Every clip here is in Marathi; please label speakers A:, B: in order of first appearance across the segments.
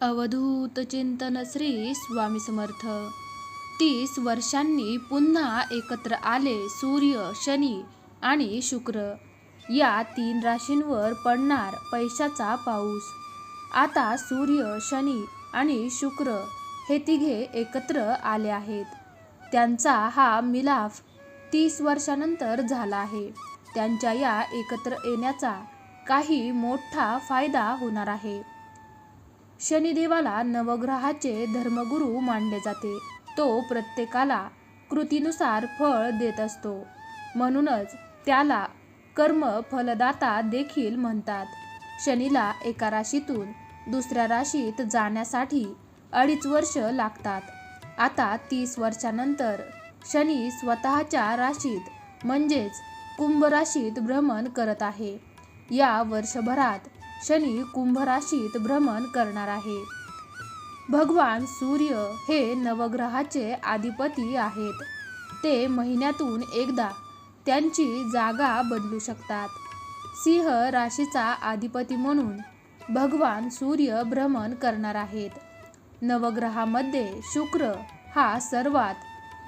A: अवधूत चिंतन श्री स्वामी समर्थ. तीस वर्षांनी पुन्हा एकत्र आले सूर्य शनी आणि शुक्र. या तीन राशींवर पडणार पैशाचा पाऊस. आता सूर्य शनी आणि शुक्र हे तिघे एकत्र आले आहेत. त्यांचा हा मिलाफ तीस वर्षानंतर झाला आहे. त्यांच्या या एकत्र येण्याचा काही मोठा फायदा होणार आहे. शनिदेवाला नवग्रहाचे धर्मगुरू मानले जाते. तो प्रत्येकाला कृतीनुसार फळ देत असतो. म्हणूनच त्याला कर्म फलदाता देखील म्हणतात. शनीला एका राशीतून दुसऱ्या राशीत जाण्यासाठी अडीच वर्ष लागतात. आता तीस वर्षानंतर शनी स्वतःच्या राशीत म्हणजेच कुंभ राशीत भ्रमण करत आहे. या वर्षभरात शनी कुंभ राशीत भ्रमण करणार आहे. भगवान सूर्य हे नवग्रहाचे अधिपती आहेत. ते महिन्यातून एकदा त्यांची जागा बदलू शकतात. सिंह राशीचा अधिपती म्हणून भगवान सूर्य भ्रमण करणार आहेत. नवग्रहामध्ये शुक्र हा सर्वात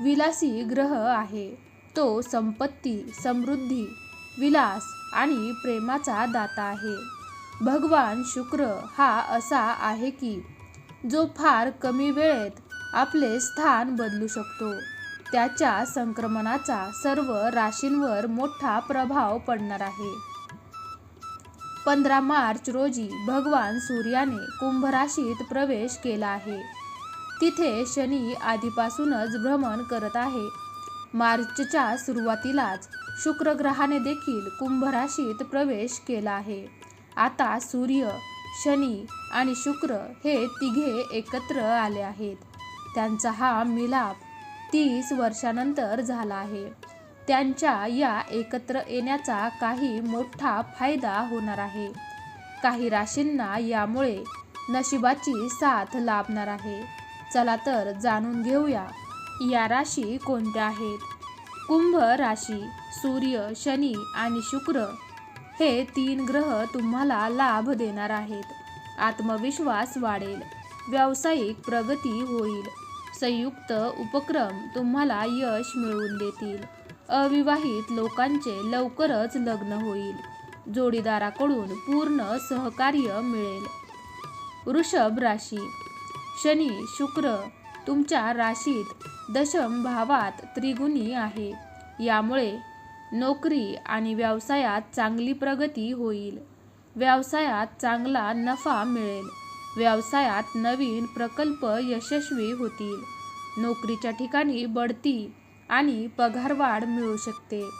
A: विलासी ग्रह आहे. तो संपत्ती समृद्धी विलास आणि प्रेमाचा दाता आहे. भगवान शुक्र हा असा आहे की जो फार कमी वेळेत आपले स्थान बदलू शकतो. त्याच्या संक्रमणाचा सर्व राशींवर मोठा प्रभाव पडणार आहे. पंधरा मार्च रोजी भगवान सूर्याने कुंभ राशीत प्रवेश केला आहे. तिथे शनी आधीपासूनच भ्रमण करत आहे. मार्चच्या सुरुवातीलाच शुक्र ग्रहाने देखील कुंभ राशीत प्रवेश केला आहे. आता सूर्य शनी आणि शुक्र हे तिघे एकत्र आले आहेत. त्यांचा हा मिलाप तीस वर्षानंतर झाला आहे. त्यांच्या या एकत्र येण्याचा काही मोठा फायदा होणार आहे. काही राशींना यामुळे नशिबाची साथ लाभणार आहे. चला तर जाणून घेऊया या राशी कोणत्या आहेत? कुंभ राशी सूर्य शनी आणि शुक्र हे तीन ग्रह तुम्हाला लाभ देणार आहेत. आत्मविश्वास वाढेल. व्यावसायिक प्रगती होईल. संयुक्त उपक्रम तुम्हाला यश मिळवून देतील. अविवाहित लोकांचे लवकरच लग्न होईल. जोडीदाराकडून पूर्ण सहकार्य मिळेल. वृषभ राशी. शनी शुक्र तुमच्या राशीत दशम भावात त्रिगुणी आहे. यामुळे नोकरी आणि व्यवसायात चांगली प्रगती होईल. व्यवसायात चांगला नफा मिळेल. व्यवसायात नवीन प्रकल्प यशस्वी होतील. नोकरीच्या ठिकाणी बढती आणि पगारवाढ मिळू शकते.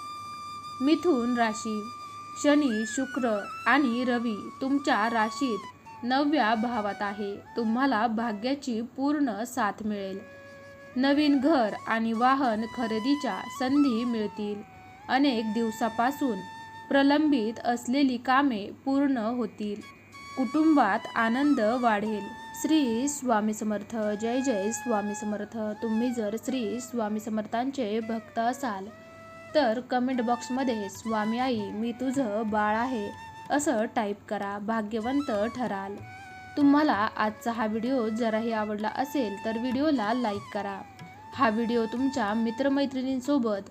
A: मिथुन राशी शनी शुक्र आणि रवी तुमच्या राशीत नवव्या भावात आहे. तुम्हाला भाग्याची पूर्ण साथ मिळेल. नवीन घर आणि वाहन खरेदीच्या संधी मिळतील. अनेक दिवसापासून प्रलंबित असलेली कामे पूर्ण होतील. कुटुंबात आनंद वाढेल. श्री स्वामी समर्थ. जय जय स्वामी समर्थ. तुम्ही जर श्री स्वामी समर्थांचे भक्त असाल तर कमेंट बॉक्समध्ये स्वामी आई मी तुझं बाळ आहे. असं टाईप करा. भाग्यवंत ठराल. तुम्हाला आजचा हा व्हिडिओ जराही आवडला असेल तर व्हिडिओला लाईक करा. हा व्हिडिओ तुमच्या मित्रमैत्रिणींसोबत